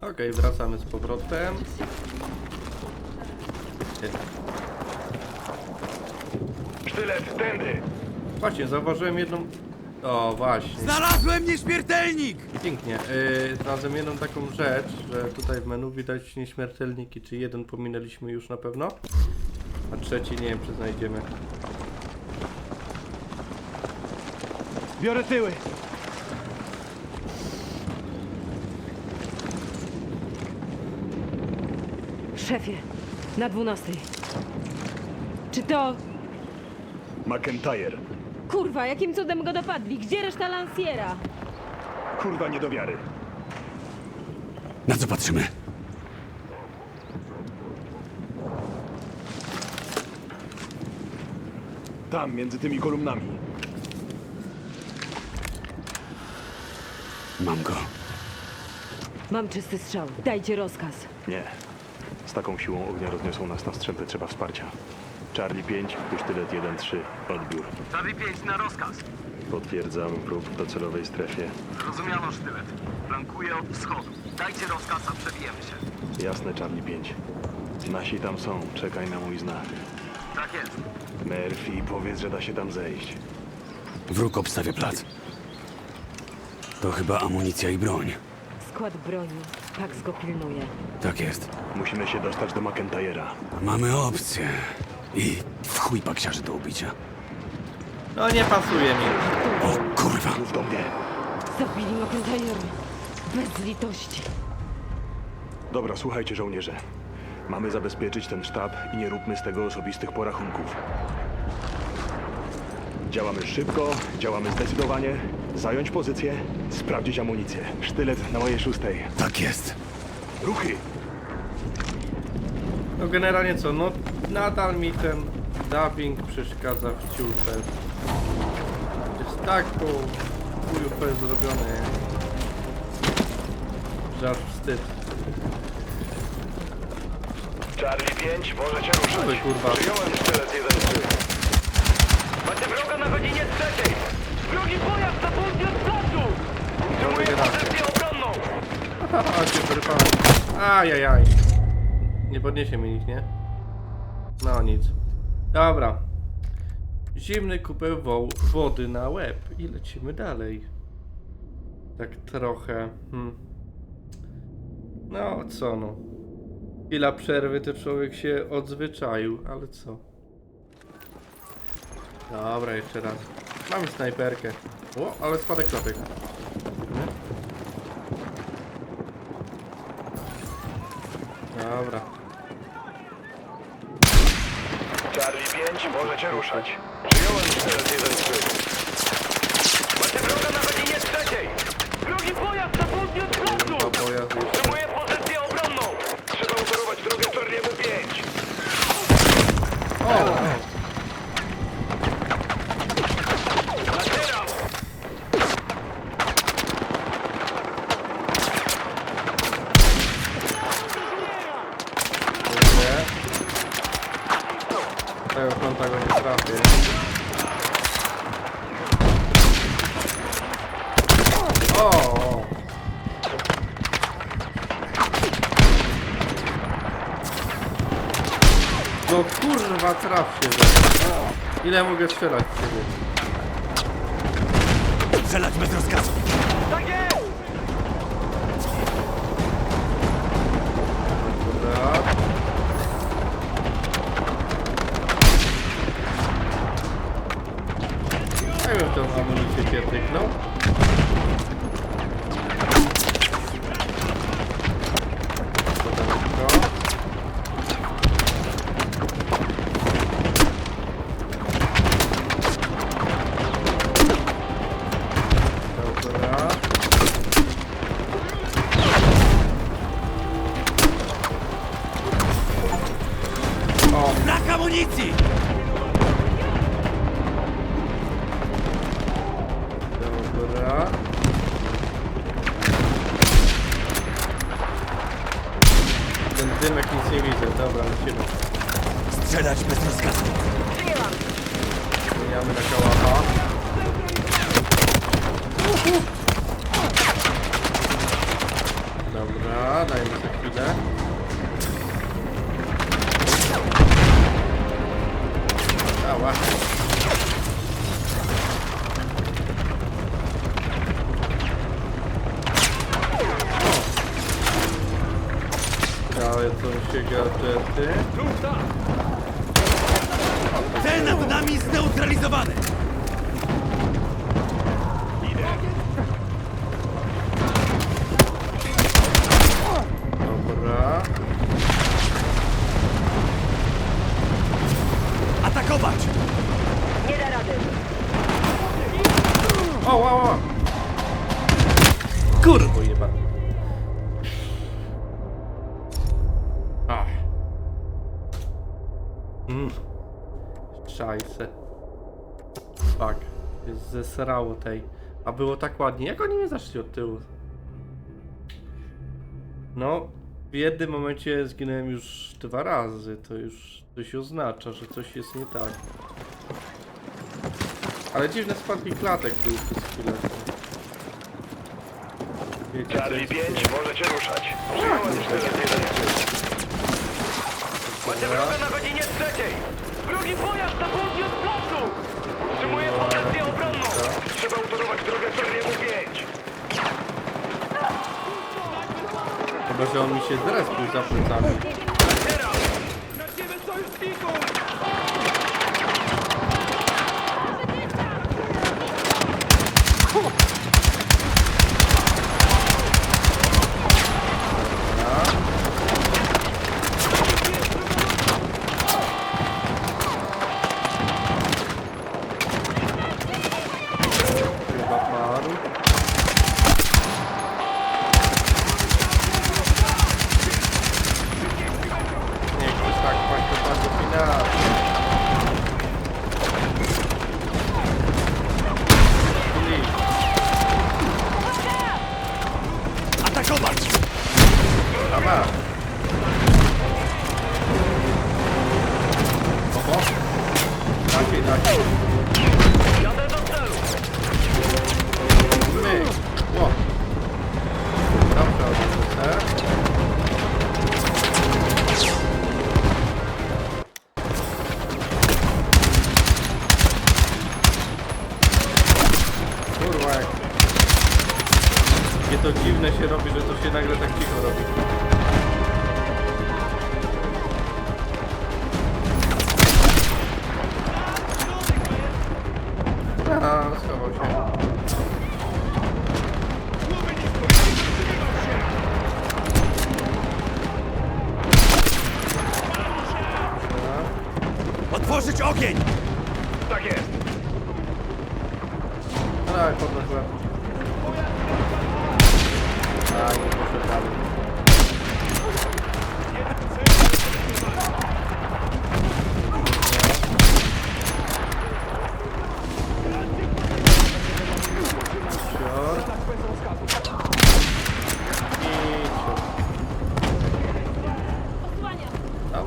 Okej, wracamy z powrotem. Ty. Sztylet, tędy! Właśnie, zauważyłem jedną... O, właśnie. Znalazłem nieśmiertelnik! Pięknie. Yy, znalazłem jedną taką rzecz, że tutaj w menu widać nieśmiertelniki. Czy jeden pominęliśmy już na pewno? A trzeci nie wiem, czy znajdziemy. Biorę tyły! Szefie, na dwunastej. Czy to... McIntyre. Kurwa, jakim cudem go dopadli? Gdzie reszta lansjera? Kurwa nie do wiary. Na co patrzymy? Tam, między tymi kolumnami. Mam go. Mam czysty strzał. Dajcie rozkaz. Nie. Z taką siłą ognia rozniosą nas na strzępy, trzeba wsparcia. Charlie 5, sztylet 1-3, odbiór. Charlie 5 na rozkaz. Potwierdzam wróg w docelowej strefie. Rozumiano sztylet. Flankuję od wschodu. Dajcie rozkaz, a przebijemy się. Jasne, Charlie 5. Nasi tam są, czekaj na mój znak. Tak jest. Murphy, powiedz, że da się tam zejść. Wróg obstawia plac. To chyba amunicja i broń. Skład broni. Pax go pilnuje. Tak jest. Musimy się dostać do McIntyre'a. Mamy opcję. I w chuj paksiarzy do ubicia. No nie pasuje mi. O kurwa! Mów do mnie. Zabili McIntyre. Bez litości. Dobra, słuchajcie, żołnierze. Mamy zabezpieczyć ten sztab i nie róbmy z tego osobistych porachunków. Działamy szybko, działamy zdecydowanie, zająć pozycję, sprawdzić amunicję. Sztylet na mojej szóstej. Tak jest. Ruchy! No generalnie co, no nadal mi ten dubbing przeszkadza w ciulce. Jest tak po chuju zrobiony, że aż wstyd. Charlie 5, możecie ruszać. Kurwa. Przyjąłem sztylet 1-3. Macie wroga na godzinie trzeciej! Drugi pojazd na południe od placu! Utrzymuję Generacja. pozycję obronną! Haha, się wyrwałem. Ajajaj. Nie podniesie mi nikt, nie? No nic. Dobra. Zimny kupeł wo wody na łeb i lecimy dalej. Tak trochę. Hmm. No co no. Chwila przerwy to człowiek się odzwyczaił, ale co? Dobra, jeszcze raz. Mamy snajperkę. O, ale spadek klapek. Dobra. Charlie 5, możecie ruszać. Przyjąłem sztylet 1-3. Macie wroga na godzinie trzeciej! Drugi pojazd na południe od placu! Kurwa, pojazd już. Utrzymuję pozycję obronną! Trzeba utorować drogę Charliemu 5. O! Nacieram! Dziękuję. Tego kąta go nie trafię. O! o. No kurwa traf się że. Ile mogę strzelać w ciebie? Strzelać bez rozkazu. Tak jest! Dobra. Ja bym tą amunicję pierdyknął. Dobra. Ten dymek nic nie widzę, dobra, lecimy. Strzelać bez rozkazu. Zmieniamy na kałacha. Dobra. Dajmy za chwilę. Ała. To się gadżety. Cel nad nami zneutralizowany! Zesrało tej. A było tak ładnie. Jak oni mnie zaszli od tyłu? No, w jednym momencie zginąłem już dwa razy. To już coś oznacza, że coś jest nie tak. Ale dziwne spadki klatek były przez chwilę. Wiecie, Charlie to jest- 5, możecie ruszać. Przyjąłem sztylet 1 Macie wroga na godzinie trzeciej! Drugi pojazd na południe od placu! Utrzymuję pozycję obronną! Trzeba utorować drogę Charlie'emu 5! Chyba, że on mi się zrespił za plecami. Teraz! Na ciebie sojuszników! Chyba padł. Nie chcesz tak paść do bardzo finału. Please. Atakować! Dobra. Oho. Takiej, takiej. Kurwa, jak... Jakie to dziwne się robi, że to się nagle tak cicho robi. Otworzyć ogień! Tak jest! Tak, podnoszę. A, nie poszedł dalej. Sior. I ciur. Tam.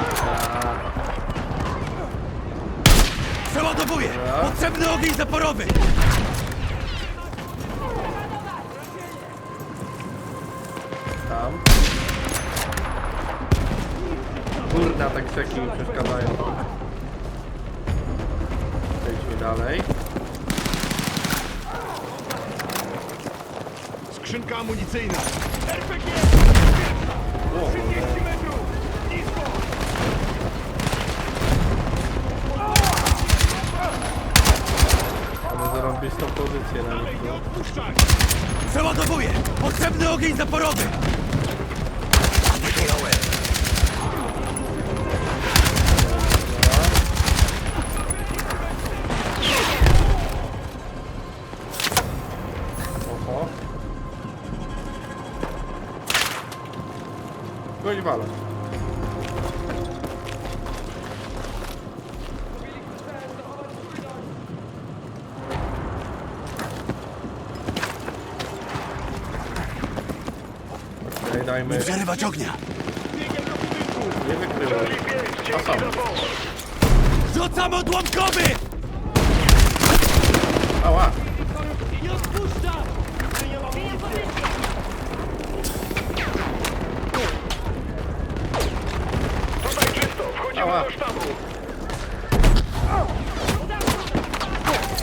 A, Przeładowuję! Potrzebny zaporowy! Tam. Kurna, tak czeki mi przeszkadzają. Przejdźmy dalej. Skrzynka amunicyjna! O, metrów! Pozycję na nich. Przeładowuję! Potrzebny ogień zaporowy! dajmy... Nie przerywać ognia! Nie wykrywaj. Rzucam odłamkowy! Ała! Do sztabu.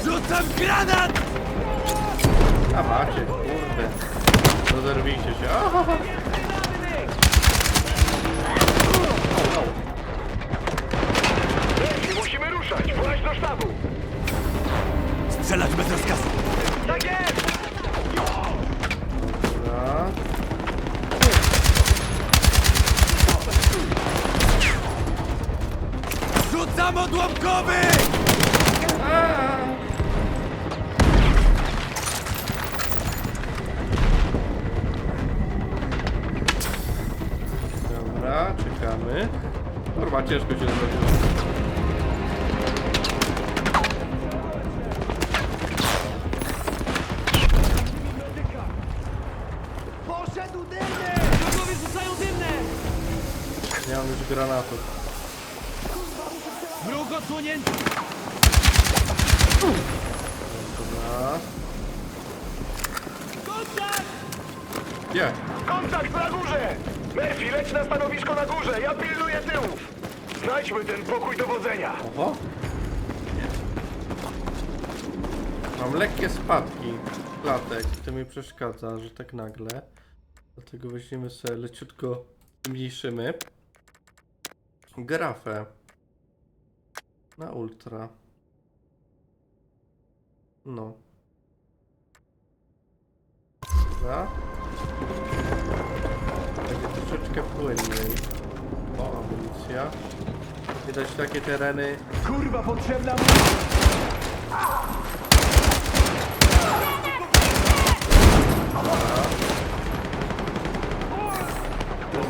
Rzucam granat! A macie, kurde. Rozerwijcie się. Aha. Ruszać! Właź do sztabu! Strzelać bez rozkazu! Tak jest! Dobra. Rzucam odłamkowy! Dobra, czekamy. Kurwa, ciężko się zrobiło. Poszedł dymny! Wrogowie rzucają dymne! Nie mam już granatów. Wróg odsłonięty! Dobra. Gdzie? Kontakt na górze! Murphy, leć na stanowisko na górze! Ja pilnuję tyłów! Znajdźmy ten pokój dowodzenia! Oho. Mam lekkie spadki klatek, to mi przeszkadza, że tak nagle. Dlatego weźmiemy sobie leciutko, zmniejszymy. Grafę. Na ultra. No. Dobra. Będzie troszeczkę płynniej. O, amunicja. Widać takie tereny Kurwa, potrzebna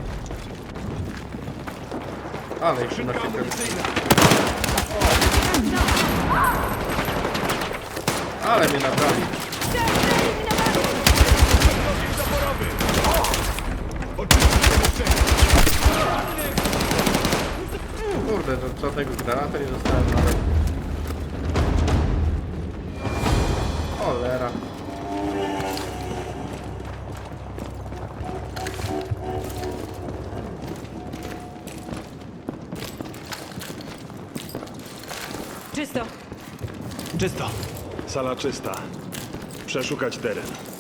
Ale jeszcze na sekund. Ale mnie nabrali. Kurde, to żadnego granata nie dostałem nawet. Cholera. Czysto. Sala czysta. Przeszukać teren.